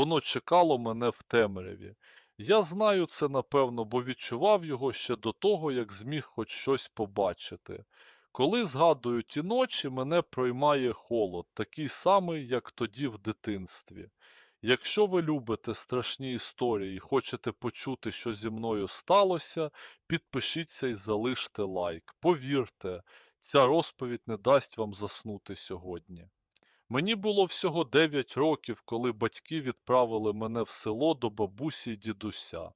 Воно чекало мене в темряві. Я знаю це напевно, бо відчував його ще до того, як зміг хоч щось побачити. Коли згадую ті ночі, мене проймає холод, такий самий, як тоді в дитинстві. Якщо ви любите страшні історії і хочете почути, що зі мною сталося, підпишіться і залиште лайк. Повірте, ця розповідь не дасть вам заснути сьогодні. Мені було всього 9 років, коли батьки відправили мене в село до бабусі й дідуся.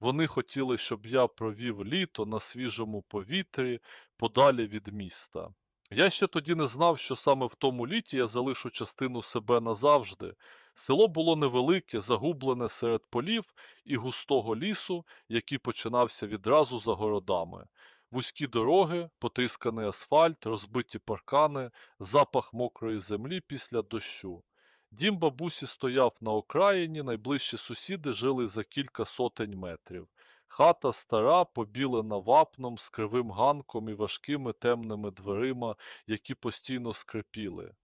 Вони хотіли, щоб я провів літо на свіжому повітрі подалі від міста. Я ще тоді не знав, що саме в тому літі я залишу частину себе назавжди. Село було невелике, загублене серед полів і густого лісу, який починався відразу за городами. Вузькі дороги, потрісканий асфальт, розбиті паркани, запах мокрої землі після дощу. Дім бабусі стояв на окраїні, найближчі сусіди жили за кілька сотень метрів. Хата стара, побілена вапном, з кривим ганком і важкими темними дверима, які постійно скрипіли.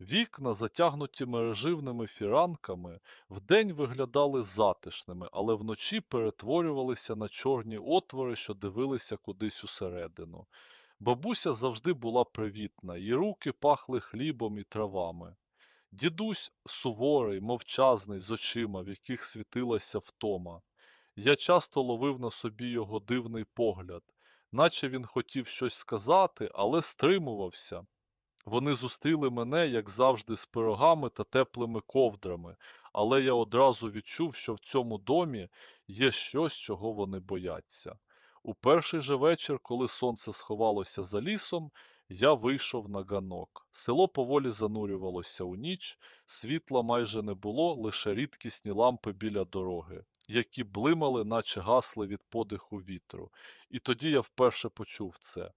Вікна, затягнуті мереживними фіранками, вдень виглядали затишними, але вночі перетворювалися на чорні отвори, що дивилися кудись усередину. Бабуся завжди була привітна, її руки пахли хлібом і травами. Дідусь суворий, мовчазний, з очима, в яких світилася втома. Я часто ловив на собі його дивний погляд, наче він хотів щось сказати, але стримувався. Вони зустріли мене, як завжди, з пирогами та теплими ковдрами, але я одразу відчув, що в цьому домі є щось, чого вони бояться. У перший же вечір, коли сонце сховалося за лісом, я вийшов на ганок. Село поволі занурювалося у ніч, світла майже не було, лише рідкісні лампи біля дороги, які блимали, наче гасли від подиху вітру. І тоді я вперше почув це.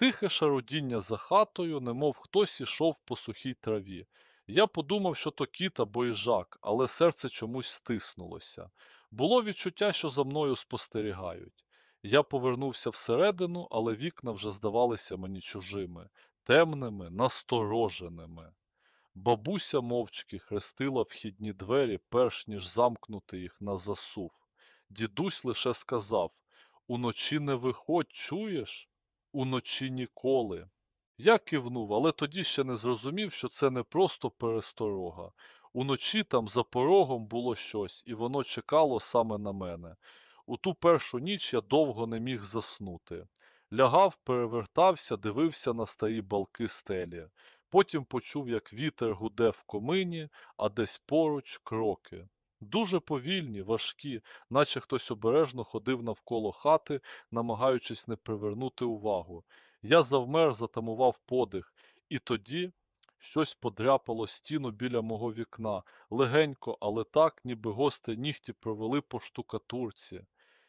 Тихе шарудіння за хатою, немов хтось ішов по сухій траві. Я подумав, що то кіт або їжак, але серце чомусь стиснулося. Було відчуття, що за мною спостерігають. Я повернувся всередину, але вікна вже здавалися мені чужими, темними, настороженими. Бабуся мовчки хрестила вхідні двері, перш ніж замкнути їх на засув. Дідусь лише сказав Уночі не виходь, чуєш? Уночі ніколи. Я кивнув, але тоді ще не зрозумів, що це не просто пересторога. Уночі там за порогом було щось, і воно чекало саме на мене. У ту першу ніч я довго не міг заснути. Лягав, перевертався, дивився на старі балки стелі. Потім почув, як вітер гуде в комині, а десь поруч кроки. Дуже повільні, важкі, наче хтось обережно ходив навколо хати, намагаючись не привернути увагу. Я завмер, затамував подих, і тоді щось подряпало стіну біля мого вікна, легенько, але так, ніби гости нігті провели по штукатурці.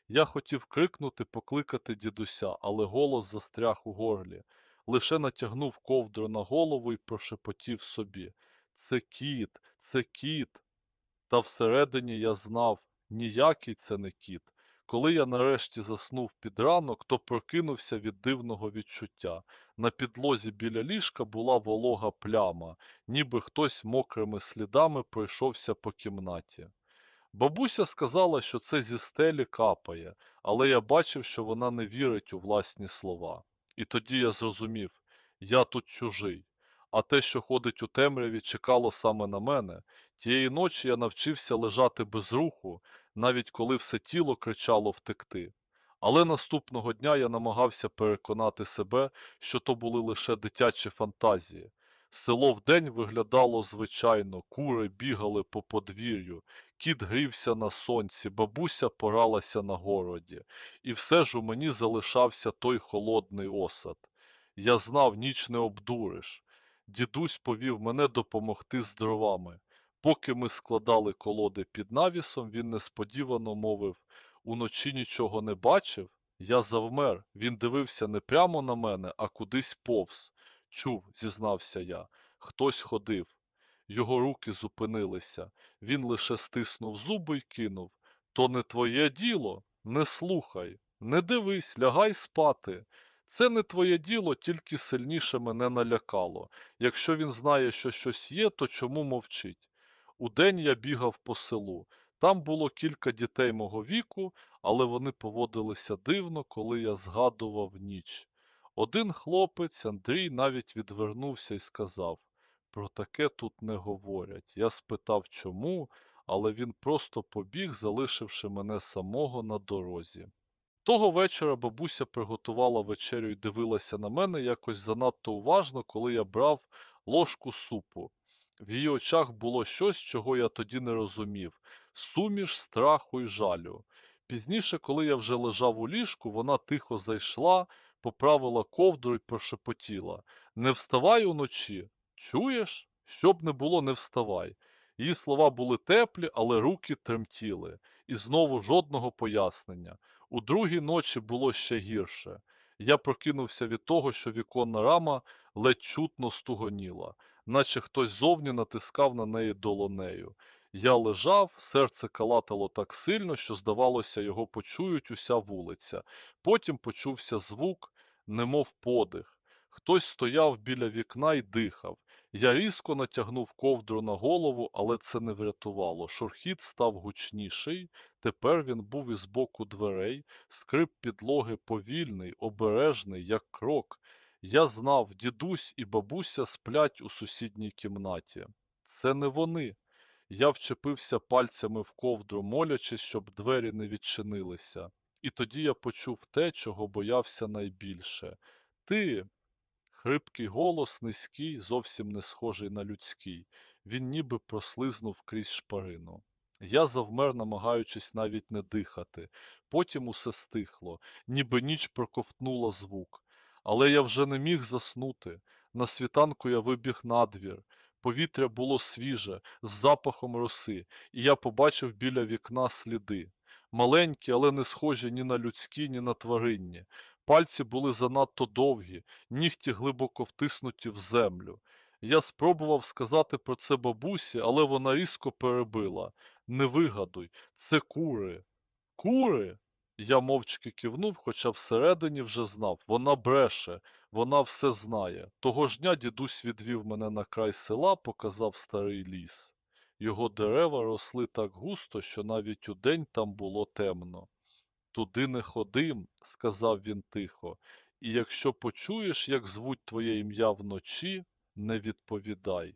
Я хотів крикнути, покликати дідуся, але голос застряг у горлі. Лише натягнув ковдру на голову і прошепотів собі. Це кіт, це кіт. Та всередині я знав, ніякий це не кіт. Коли я нарешті заснув під ранок, то прокинувся від дивного відчуття. На підлозі біля ліжка була волога пляма, ніби хтось мокрими слідами пройшовся по кімнаті. Бабуся сказала, що це зі стелі капає, але я бачив, що вона не вірить у власні слова. І тоді я зрозумів, я тут чужий, а те, що ходить у темряві, чекало саме на мене. Тієї ночі я навчився лежати без руху, навіть коли все тіло кричало втекти. Але наступного дня я намагався переконати себе, що то були лише дитячі фантазії. Село вдень виглядало звичайно, кури бігали по подвір'ю, кіт грівся на сонці, бабуся поралася на городі, і все ж у мені залишався той холодний осад. Я знав, ніч не обдуриш. Дідусь повів мене допомогти з дровами. Поки ми складали колоди під навісом, він несподівано мовив уночі нічого не бачив. Я завмер. Він дивився не прямо на мене, а кудись повз. Чув, зізнався я. Хтось ходив. Його руки зупинилися. Він лише стиснув зуби й кинув. То не твоє діло. Не слухай, не дивись, лягай спати. Це не твоє діло, тільки сильніше мене налякало. Якщо він знає, що щось є, то чому мовчить? Удень я бігав по селу. Там було кілька дітей мого віку, але вони поводилися дивно, коли я згадував ніч. Один хлопець, Андрій, навіть відвернувся і сказав: Про таке тут не говорять. Я спитав, чому, але він просто побіг, залишивши мене самого на дорозі. Того вечора бабуся приготувала вечерю і дивилася на мене якось занадто уважно, коли я брав ложку супу. В її очах було щось, чого я тоді не розумів суміш страху і жалю. Пізніше, коли я вже лежав у ліжку, вона тихо зайшла, поправила ковдру і прошепотіла Не вставай уночі. Чуєш? Щоб не було, не вставай. Її слова були теплі, але руки тремтіли, і знову жодного пояснення. У другій ночі було ще гірше. Я прокинувся від того, що віконна рама ледь чутно стугоніла, наче хтось зовні натискав на неї долонею. Я лежав, серце калатало так сильно, що, здавалося, його почують уся вулиця. Потім почувся звук, немов подих. Хтось стояв біля вікна і дихав. Я різко натягнув ковдру на голову, але це не врятувало. Шурхіт став гучніший, тепер він був із боку дверей, скрип підлоги повільний, обережний, як крок. Я знав, дідусь і бабуся сплять у сусідній кімнаті. Це не вони. Я вчепився пальцями в ковдру, молячись, щоб двері не відчинилися. І тоді я почув те, чого боявся найбільше. Ти. Хрипкий голос, низький, зовсім не схожий на людський. Він ніби прослизнув крізь шпарину. Я завмер, намагаючись навіть не дихати. Потім усе стихло, ніби ніч проковтнула звук. Але я вже не міг заснути. На світанку я вибіг надвір. Повітря було свіже, з запахом роси, і я побачив біля вікна сліди. Маленькі, але не схожі ні на людські, ні на тваринні. Пальці були занадто довгі, нігті глибоко втиснуті в землю. Я спробував сказати про це бабусі, але вона різко перебила. Не вигадуй, це кури. Кури? Я мовчки кивнув, хоча всередині вже знав. Вона бреше, вона все знає. Того ж дня дідусь відвів мене на край села, показав старий ліс. Його дерева росли так густо, що навіть удень там було темно. Туди не ходим, сказав він тихо, і якщо почуєш, як звуть твоє ім'я вночі, не відповідай.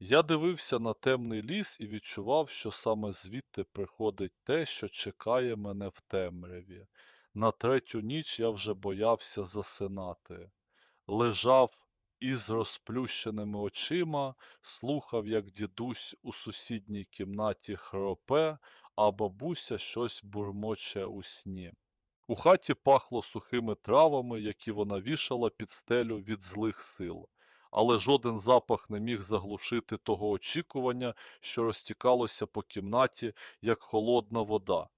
Я дивився на темний ліс і відчував, що саме звідти приходить те, що чекає мене в темряві. На третю ніч я вже боявся засинати. Лежав із розплющеними очима, слухав, як дідусь у сусідній кімнаті хропе, а бабуся щось бурмоче у сні. У хаті пахло сухими травами, які вона вішала під стелю від злих сил, але жоден запах не міг заглушити того очікування, що розтікалося по кімнаті, як холодна вода.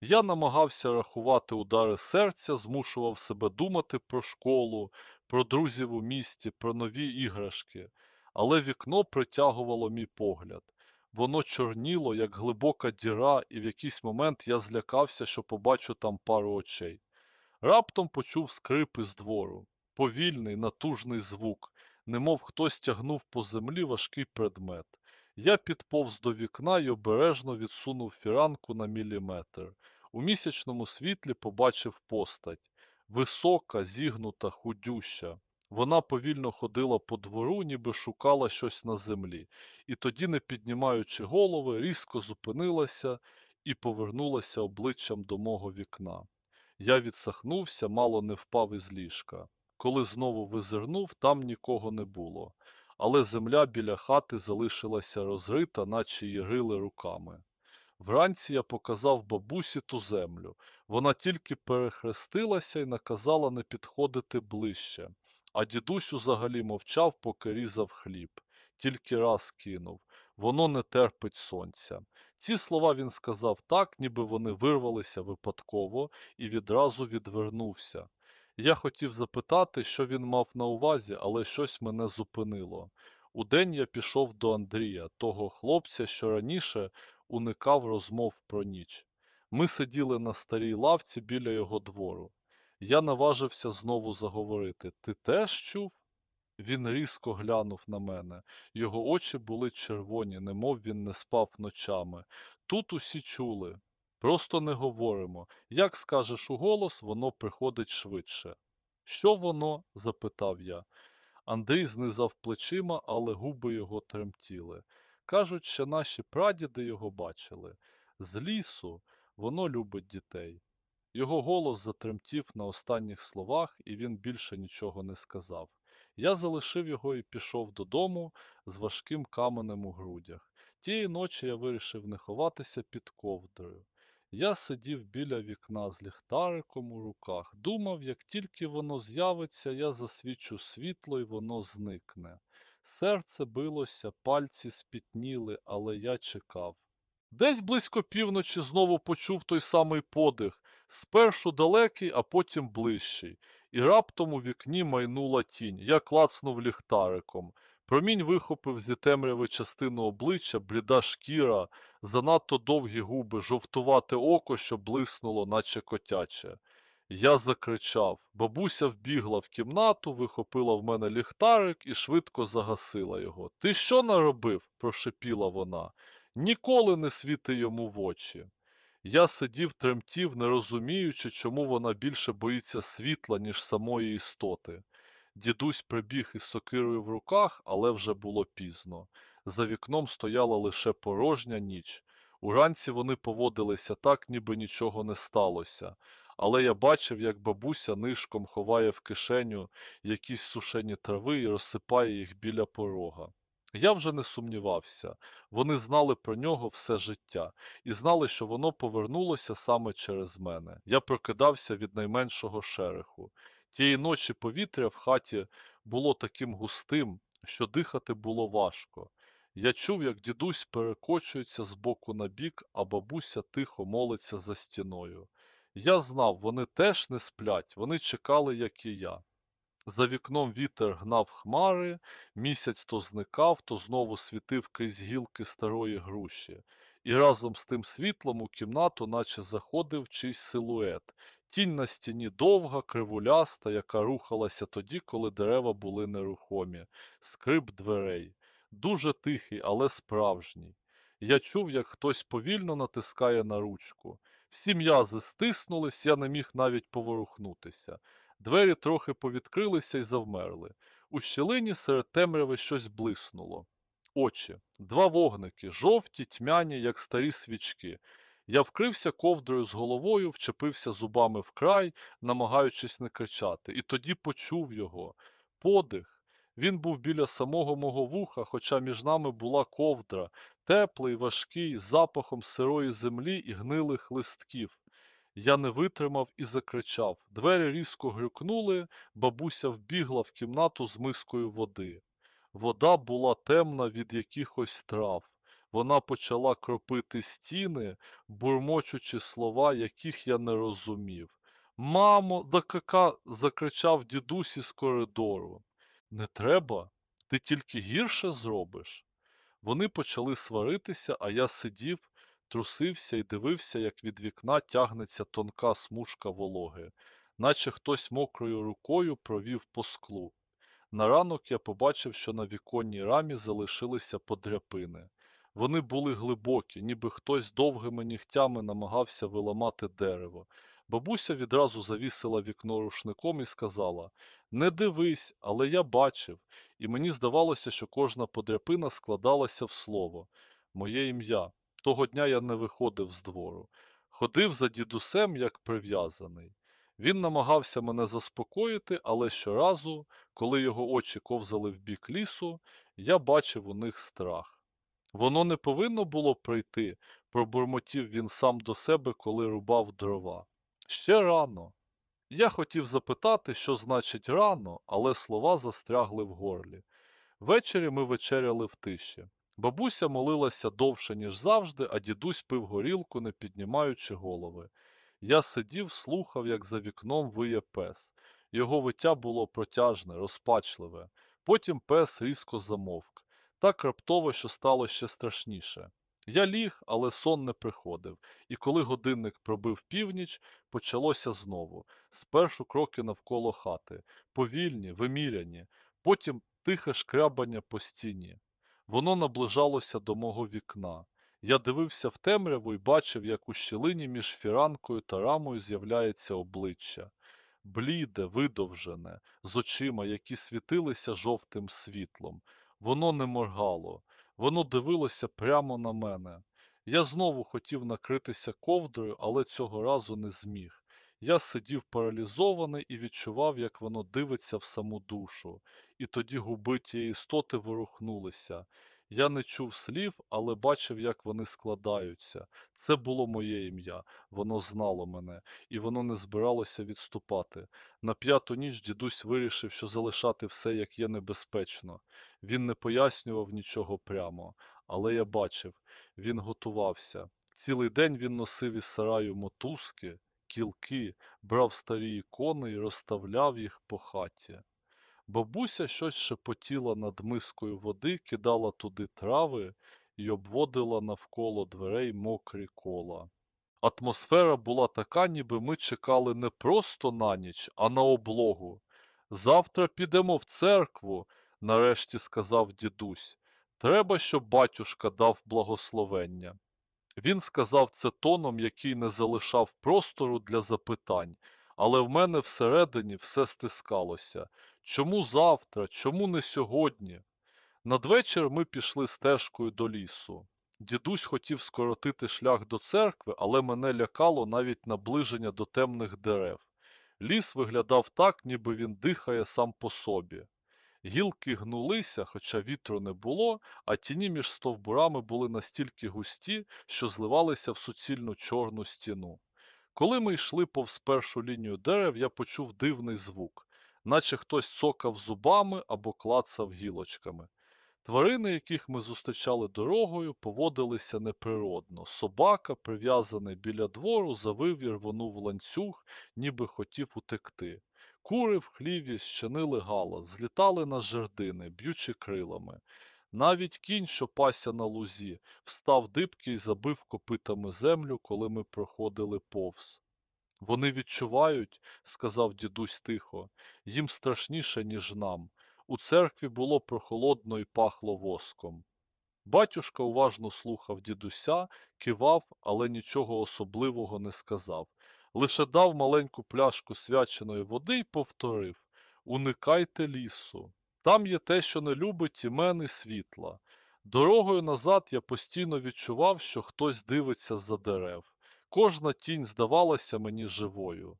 Я намагався рахувати удари серця, змушував себе думати про школу, про друзів у місті, про нові іграшки, але вікно притягувало мій погляд. Воно чорніло, як глибока діра, і в якийсь момент я злякався, що побачу там пару очей. Раптом почув скрип із двору, повільний, натужний звук, немов хтось тягнув по землі важкий предмет. Я підповз до вікна й обережно відсунув фіранку на міліметр. У місячному світлі побачив постать висока, зігнута, худюща. Вона повільно ходила по двору, ніби шукала щось на землі, і тоді, не піднімаючи голови, різко зупинилася і повернулася обличчям до мого вікна. Я відсахнувся, мало не впав із ліжка. Коли знову визирнув, там нікого не було, але земля біля хати залишилася розрита, наче її рили руками. Вранці я показав бабусі ту землю. Вона тільки перехрестилася і наказала не підходити ближче. А дідусь взагалі мовчав, поки різав хліб, тільки раз кинув воно не терпить сонця. Ці слова він сказав так, ніби вони вирвалися випадково, і відразу відвернувся. Я хотів запитати, що він мав на увазі, але щось мене зупинило. Удень я пішов до Андрія, того хлопця, що раніше уникав розмов про ніч. Ми сиділи на старій лавці біля його двору. Я наважився знову заговорити. Ти теж чув? Він різко глянув на мене. Його очі були червоні, немов він не спав ночами. Тут усі чули. Просто не говоримо. Як скажеш уголос, воно приходить швидше. Що воно? запитав я. Андрій знизав плечима, але губи його тремтіли. Кажуть, що наші прадіди його бачили. З лісу воно любить дітей. Його голос затремтів на останніх словах, і він більше нічого не сказав. Я залишив його і пішов додому з важким каменем у грудях. Тієї ночі я вирішив не ховатися під ковдрою. Я сидів біля вікна з ліхтариком у руках, думав, як тільки воно з'явиться, я засвічу світло і воно зникне. Серце билося, пальці спітніли, але я чекав. Десь близько півночі знову почув той самий подих, спершу далекий, а потім ближчий, і раптом у вікні майнула тінь. Я клацнув ліхтариком. Промінь вихопив зі темряви частину обличчя, бліда шкіра, занадто довгі губи, жовтувате око, що блиснуло, наче котяче. Я закричав. Бабуся вбігла в кімнату, вихопила в мене ліхтарик і швидко загасила його. Ти що наробив? прошепіла вона. Ніколи не світи йому в очі. Я сидів, тремтів, не розуміючи, чому вона більше боїться світла, ніж самої істоти. Дідусь прибіг із сокирою в руках, але вже було пізно. За вікном стояла лише порожня ніч. Уранці вони поводилися так, ніби нічого не сталося. Але я бачив, як бабуся нишком ховає в кишеню якісь сушені трави і розсипає їх біля порога. Я вже не сумнівався. Вони знали про нього все життя і знали, що воно повернулося саме через мене. Я прокидався від найменшого шереху. Тієї ночі повітря в хаті було таким густим, що дихати було важко. Я чув, як дідусь перекочується з боку на бік, а бабуся тихо молиться за стіною. Я знав, вони теж не сплять, вони чекали, як і я. За вікном вітер гнав хмари, місяць то зникав, то знову світив крізь гілки старої груші, і разом з тим світлом у кімнату наче заходив чийсь силует. Тінь на стіні довга, кривуляста, яка рухалася тоді, коли дерева були нерухомі, скрип дверей. Дуже тихий, але справжній. Я чув, як хтось повільно натискає на ручку. Всі м'язи стиснулись, я не міг навіть поворухнутися. Двері трохи повідкрилися і завмерли. У щілині серед темряви щось блиснуло. Очі, два вогники, жовті, тьмяні, як старі свічки. Я вкрився ковдрою з головою, вчепився зубами в край, намагаючись не кричати, і тоді почув його. Подих. Він був біля самого мого вуха, хоча між нами була ковдра, теплий, важкий, з запахом сирої землі і гнилих листків. Я не витримав і закричав. Двері різко грюкнули, бабуся вбігла в кімнату з мискою води. Вода була темна від якихось трав. Вона почала кропити стіни, бурмочучи слова, яких я не розумів. Мамо, да кака. закричав дідусь із коридору. Не треба, ти тільки гірше зробиш. Вони почали сваритися, а я сидів, трусився і дивився, як від вікна тягнеться тонка смужка вологи, наче хтось мокрою рукою провів по склу. На ранок я побачив, що на віконній рамі залишилися подряпини. Вони були глибокі, ніби хтось довгими нігтями намагався виламати дерево. Бабуся відразу завісила вікно рушником і сказала Не дивись, але я бачив, і мені здавалося, що кожна подряпина складалася в слово моє ім'я. Того дня я не виходив з двору. Ходив за дідусем, як прив'язаний. Він намагався мене заспокоїти, але щоразу, коли його очі ковзали в бік лісу, я бачив у них страх. Воно не повинно було прийти, пробурмотів він сам до себе, коли рубав дрова. Ще рано. Я хотів запитати, що значить рано, але слова застрягли в горлі. Ввечері ми вечеряли в тиші. Бабуся молилася довше, ніж завжди, а дідусь пив горілку, не піднімаючи голови. Я сидів, слухав, як за вікном виє пес. Його виття було протяжне, розпачливе. Потім пес різко замовк. Так раптово, що стало ще страшніше. Я ліг, але сон не приходив, і коли годинник пробив північ, почалося знову. Спершу кроки навколо хати, повільні, виміряні, Потім тихе шкрябання по стіні. Воно наближалося до мого вікна. Я дивився в темряву і бачив, як у щілині між фіранкою та рамою з'являється обличчя. Бліде, видовжене, з очима, які світилися жовтим світлом. Воно не моргало, воно дивилося прямо на мене. Я знову хотів накритися ковдрою, але цього разу не зміг. Я сидів паралізований і відчував, як воно дивиться в саму душу, і тоді губи тієї істоти ворухнулися. Я не чув слів, але бачив, як вони складаються. Це було моє ім'я, воно знало мене, і воно не збиралося відступати. На п'яту ніч дідусь вирішив, що залишати все як є небезпечно. Він не пояснював нічого прямо, але я бачив, він готувався. Цілий день він носив із сараю мотузки, кілки, брав старі ікони і розставляв їх по хаті. Бабуся щось шепотіла над мискою води, кидала туди трави і обводила навколо дверей мокрі кола. Атмосфера була така, ніби ми чекали не просто на ніч, а на облогу. Завтра підемо в церкву, нарешті сказав дідусь. Треба, щоб батюшка дав благословення. Він сказав це тоном, який не залишав простору для запитань, але в мене всередині все стискалося. Чому завтра? Чому не сьогодні? Надвечір ми пішли стежкою до лісу. Дідусь хотів скоротити шлях до церкви, але мене лякало навіть наближення до темних дерев. Ліс виглядав так, ніби він дихає сам по собі. Гілки гнулися, хоча вітру не було, а тіні між стовбурами були настільки густі, що зливалися в суцільну чорну стіну. Коли ми йшли повз першу лінію дерев, я почув дивний звук, наче хтось цокав зубами або клацав гілочками. Тварини, яких ми зустрічали дорогою, поводилися неприродно. Собака, прив'язаний біля двору, завив і рвонув ланцюг, ніби хотів утекти. Кури в хліві щинили галас, злітали на жердини, б'ючи крилами. Навіть кінь, що пася на лузі, встав дибки і забив копитами землю, коли ми проходили повз. Вони відчувають, сказав дідусь тихо, їм страшніше, ніж нам. У церкві було прохолодно і пахло воском. Батюшка уважно слухав дідуся, кивав, але нічого особливого не сказав. Лише дав маленьку пляшку свяченої води і повторив Уникайте лісу. Там є те, що не любить і світла. Дорогою назад я постійно відчував, що хтось дивиться за дерев. Кожна тінь здавалася мені живою.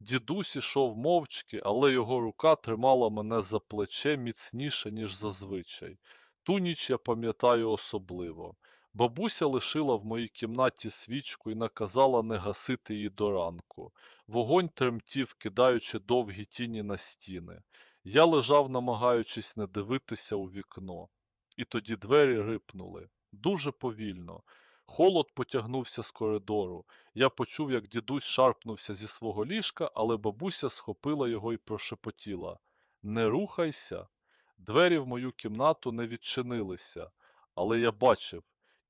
Дідусь ішов мовчки, але його рука тримала мене за плече міцніше, ніж зазвичай. Ту ніч я пам'ятаю особливо. Бабуся лишила в моїй кімнаті свічку і наказала не гасити її до ранку. Вогонь тремтів, кидаючи довгі тіні на стіни. Я лежав, намагаючись не дивитися у вікно. І тоді двері рипнули. Дуже повільно. Холод потягнувся з коридору. Я почув, як дідусь шарпнувся зі свого ліжка, але бабуся схопила його і прошепотіла Не рухайся. Двері в мою кімнату не відчинилися, але я бачив,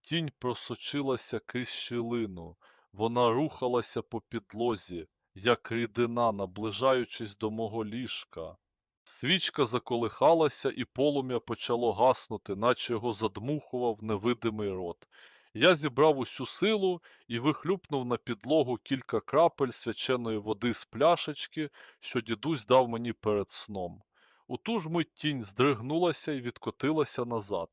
тінь просочилася крізь щілину, вона рухалася по підлозі, як рідина, наближаючись до мого ліжка. Свічка заколихалася, і полум'я почало гаснути, наче його задмухував невидимий рот. Я зібрав усю силу і вихлюпнув на підлогу кілька крапель свяченої води з пляшечки, що дідусь дав мені перед сном. У ту ж мить тінь здригнулася і відкотилася назад.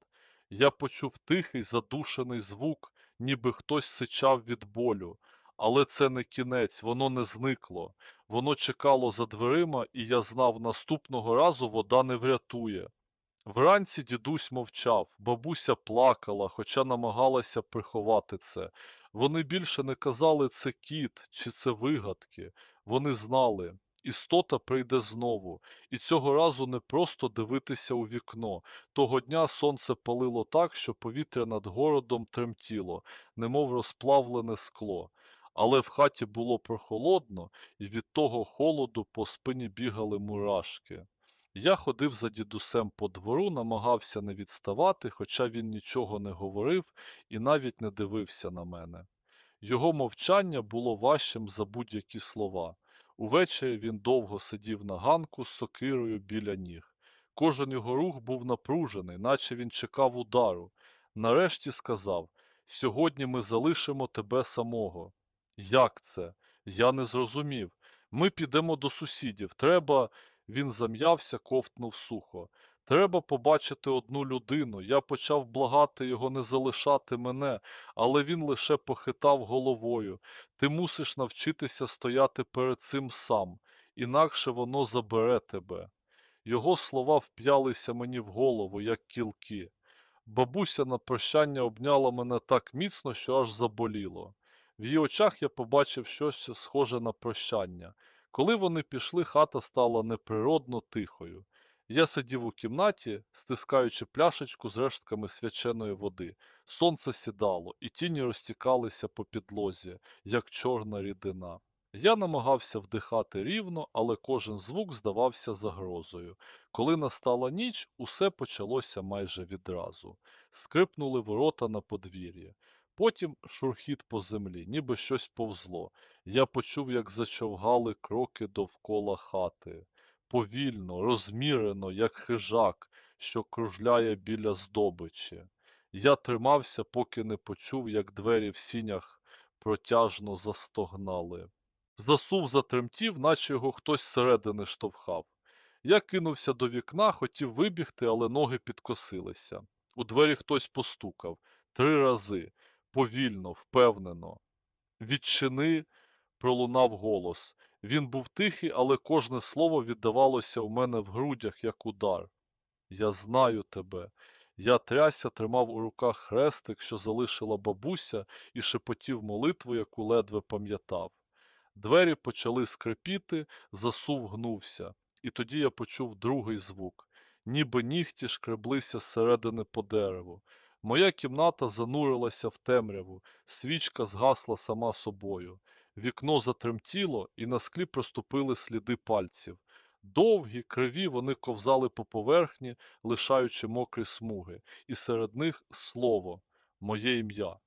Я почув тихий, задушений звук, ніби хтось сичав від болю. Але це не кінець, воно не зникло. Воно чекало за дверима, і я знав, наступного разу вода не врятує. Вранці дідусь мовчав, бабуся плакала, хоча намагалася приховати це. Вони більше не казали це кіт чи це вигадки. Вони знали, істота прийде знову, і цього разу не просто дивитися у вікно. Того дня сонце палило так, що повітря над городом тремтіло, немов розплавлене скло. Але в хаті було прохолодно, і від того холоду по спині бігали мурашки. Я ходив за дідусем по двору, намагався не відставати, хоча він нічого не говорив і навіть не дивився на мене. Його мовчання було важчим за будь-які слова. Увечері він довго сидів на ганку з сокирою біля ніг. Кожен його рух був напружений, наче він чекав удару. Нарешті сказав: Сьогодні ми залишимо тебе самого. Як це? Я не зрозумів. Ми підемо до сусідів. Треба. Він зам'явся, ковтнув сухо. Треба побачити одну людину. Я почав благати його не залишати мене, але він лише похитав головою. Ти мусиш навчитися стояти перед цим сам, інакше воно забере тебе. Його слова вп'ялися мені в голову, як кілки. Бабуся на прощання обняла мене так міцно, що аж заболіло. В її очах я побачив щось схоже на прощання. Коли вони пішли, хата стала неприродно тихою. Я сидів у кімнаті, стискаючи пляшечку з рештками свяченої води. Сонце сідало, і тіні розтікалися по підлозі, як чорна рідина. Я намагався вдихати рівно, але кожен звук здавався загрозою. Коли настала ніч, усе почалося майже відразу. Скрипнули ворота на подвір'ї. Потім шурхіт по землі, ніби щось повзло. Я почув, як зачовгали кроки довкола хати. Повільно, розмірено, як хижак, що кружляє біля здобичі. Я тримався, поки не почув, як двері в сінях протяжно застогнали. Засув затремтів, наче його хтось зсередини штовхав. Я кинувся до вікна, хотів вибігти, але ноги підкосилися. У двері хтось постукав три рази, повільно, впевнено. Відчини, пролунав голос. Він був тихий, але кожне слово віддавалося у мене в грудях, як удар. Я знаю тебе. Я трясся, тримав у руках хрестик, що залишила бабуся, і шепотів молитву, яку ледве пам'ятав. Двері почали скрипіти, засув гнувся, і тоді я почув другий звук, ніби нігті шкреблися зсередини по дереву. Моя кімната занурилася в темряву, свічка згасла сама собою. Вікно затремтіло, і на склі проступили сліди пальців. Довгі, криві, вони ковзали по поверхні, лишаючи мокрі смуги, і серед них слово, моє ім'я.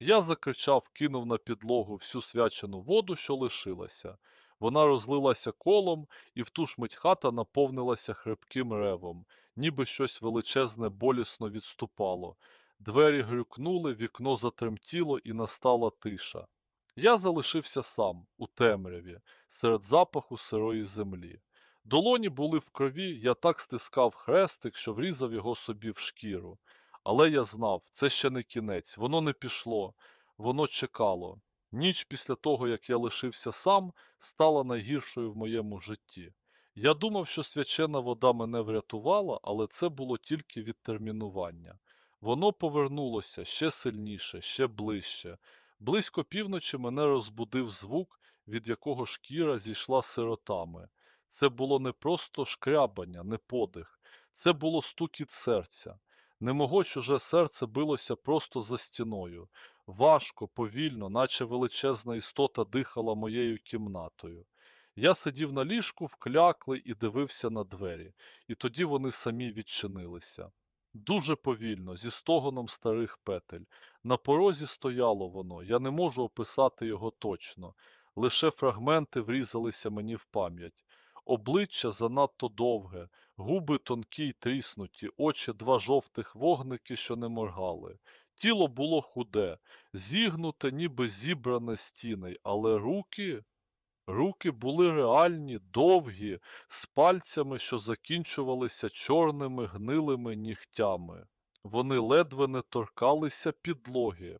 Я закричав, кинув на підлогу всю свячену воду, що лишилася. Вона розлилася колом, і в ту ж мить хата наповнилася хрипким ревом, ніби щось величезне болісно відступало. Двері грюкнули, вікно затремтіло, і настала тиша. Я залишився сам, у темряві, серед запаху сирої землі. Долоні були в крові, я так стискав хрестик, що врізав його собі в шкіру. Але я знав, це ще не кінець, воно не пішло, воно чекало. Ніч після того, як я лишився сам, стала найгіршою в моєму житті. Я думав, що свячена вода мене врятувала, але це було тільки відтермінування. Воно повернулося ще сильніше, ще ближче. Близько півночі мене розбудив звук, від якого шкіра зійшла сиротами. Це було не просто шкрябання, не подих, це було стукіт серця. Не мого чуже серце билося просто за стіною. Важко, повільно, наче величезна істота дихала моєю кімнатою. Я сидів на ліжку, вкляклий і дивився на двері, і тоді вони самі відчинилися. Дуже повільно, зі стогоном старих петель. На порозі стояло воно, я не можу описати його точно. Лише фрагменти врізалися мені в пам'ять. Обличчя занадто довге, губи тонкі й тріснуті, очі два жовтих вогники, що не моргали. Тіло було худе, зігнуте, ніби зібране стіней, але руки. Руки були реальні, довгі, з пальцями, що закінчувалися чорними гнилими нігтями. Вони ледве не торкалися підлоги.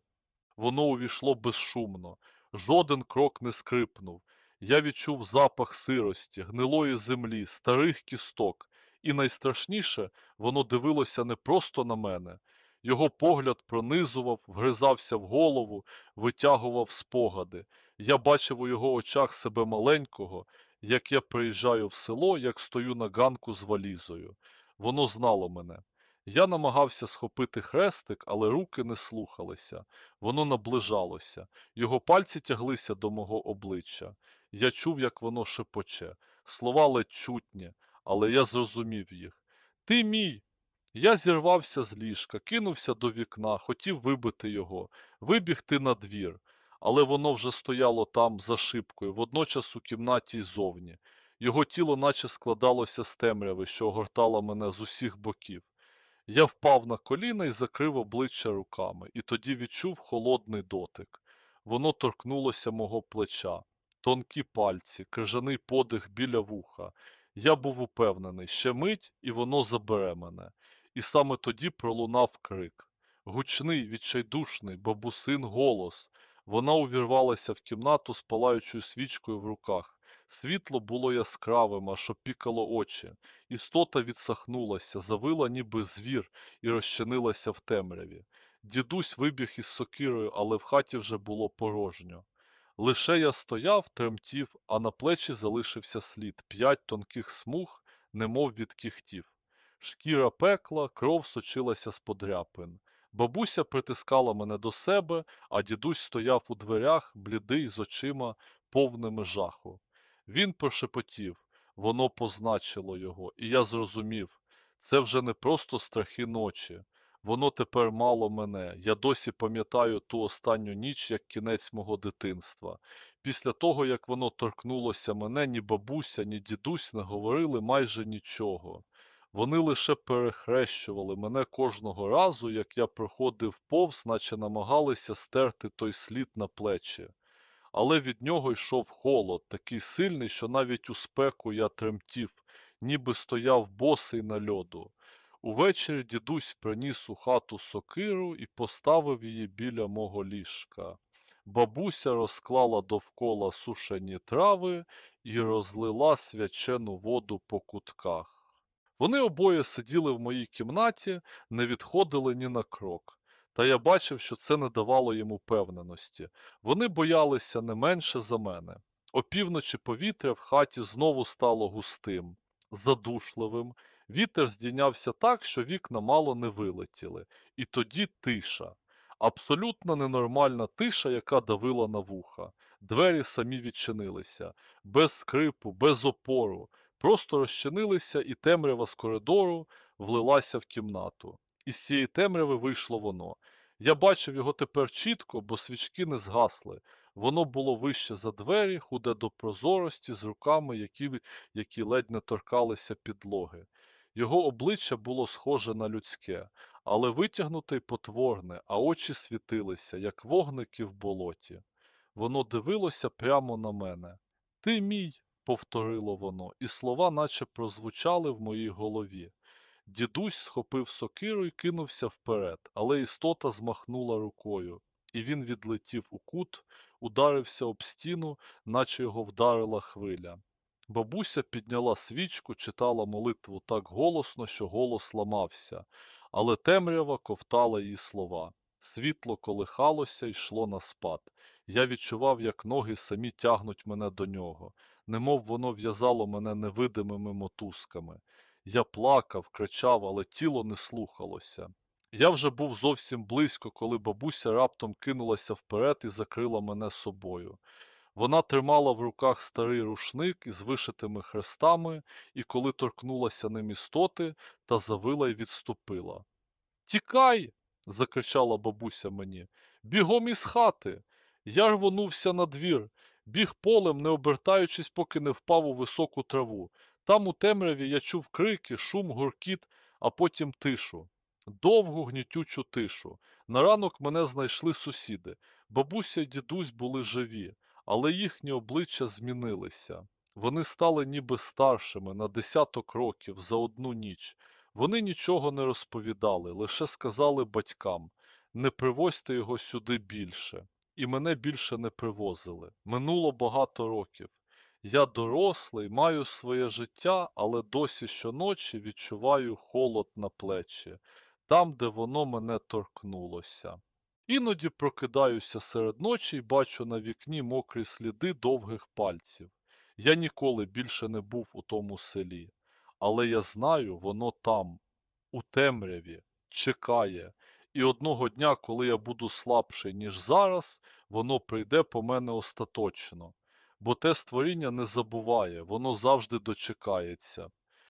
Воно увійшло безшумно, жоден крок не скрипнув. Я відчув запах сирості, гнилої землі, старих кісток, і найстрашніше, воно дивилося не просто на мене. Його погляд пронизував, вгризався в голову, витягував спогади. Я бачив у його очах себе маленького, як я приїжджаю в село, як стою на ганку з валізою. Воно знало мене. Я намагався схопити хрестик, але руки не слухалися. Воно наближалося. Його пальці тяглися до мого обличчя. Я чув, як воно шепоче. Слова ледь чутні, але я зрозумів їх. Ти мій. Я зірвався з ліжка, кинувся до вікна, хотів вибити його, вибігти на двір, але воно вже стояло там за шибкою, водночас у кімнаті й зовні. Його тіло наче складалося з темряви, що огортала мене з усіх боків. Я впав на коліна і закрив обличчя руками, і тоді відчув холодний дотик. Воно торкнулося мого плеча, тонкі пальці, крижаний подих біля вуха. Я був упевнений, ще мить, і воно забере мене. І саме тоді пролунав крик. Гучний, відчайдушний, бабусин голос. Вона увірвалася в кімнату з палаючою свічкою в руках. Світло було яскравим, аж опікало очі. Істота відсахнулася, завила, ніби звір, і розчинилася в темряві. Дідусь вибіг із сокирою, але в хаті вже було порожньо. Лише я стояв, тремтів, а на плечі залишився слід п'ять тонких смуг, немов від кіхтів. Шкіра пекла, кров сочилася з подряпин. Бабуся притискала мене до себе, а дідусь стояв у дверях, блідий, з очима, повними жаху. Він прошепотів, воно позначило його, і я зрозумів, це вже не просто страхи ночі. Воно тепер мало мене. Я досі пам'ятаю ту останню ніч як кінець мого дитинства. Після того, як воно торкнулося мене, ні бабуся, ні дідусь не говорили майже нічого. Вони лише перехрещували мене кожного разу, як я проходив повз, наче намагалися стерти той слід на плечі. Але від нього йшов холод, такий сильний, що навіть у спеку я тремтів, ніби стояв босий на льоду. Увечері дідусь приніс у хату сокиру і поставив її біля мого ліжка. Бабуся розклала довкола сушені трави і розлила свячену воду по кутках. Вони обоє сиділи в моїй кімнаті, не відходили ні на крок. Та я бачив, що це не давало йому певненості. Вони боялися не менше за мене. Опівночі повітря в хаті знову стало густим, задушливим. Вітер здійнявся так, що вікна мало не вилетіли. І тоді тиша. Абсолютно ненормальна тиша, яка давила на вуха. Двері самі відчинилися, без скрипу, без опору. Просто розчинилися, і темрява з коридору влилася в кімнату. Із цієї темряви вийшло воно. Я бачив його тепер чітко, бо свічки не згасли. Воно було вище за двері, худе до прозорості, з руками, які, які ледь не торкалися підлоги. Його обличчя було схоже на людське, але витягнуте й потворне, а очі світилися, як вогники в болоті. Воно дивилося прямо на мене. Ти мій, повторило воно, і слова наче прозвучали в моїй голові. Дідусь схопив сокиру і кинувся вперед, але істота змахнула рукою, і він відлетів у кут, ударився об стіну, наче його вдарила хвиля. Бабуся підняла свічку, читала молитву так голосно, що голос ламався, але темрява ковтала її слова. Світло колихалося й йшло на спад. Я відчував, як ноги самі тягнуть мене до нього, немов воно в'язало мене невидимими мотузками. Я плакав, кричав, але тіло не слухалося. Я вже був зовсім близько, коли бабуся раптом кинулася вперед і закрила мене собою. Вона тримала в руках старий рушник із вишитими хрестами, і коли торкнулася ним істоти, та завила й відступила. Тікай! закричала бабуся мені. Бігом із хати. Я рвонувся на двір, біг полем, не обертаючись, поки не впав у високу траву. Там у темряві я чув крики, шум, гуркіт, а потім тишу. Довгу гнітючу тишу. На ранок мене знайшли сусіди. Бабуся й дідусь були живі, але їхні обличчя змінилися. Вони стали ніби старшими на десяток років за одну ніч. Вони нічого не розповідали, лише сказали батькам не привозьте його сюди більше. І мене більше не привозили. Минуло багато років. Я дорослий, маю своє життя, але досі щоночі відчуваю холод на плечі, там, де воно мене торкнулося. Іноді прокидаюся серед ночі і бачу на вікні мокрі сліди довгих пальців. Я ніколи більше не був у тому селі, але я знаю, воно там, у темряві, чекає, і одного дня, коли я буду слабший, ніж зараз, воно прийде по мене остаточно. Бо те створіння не забуває, воно завжди дочекається.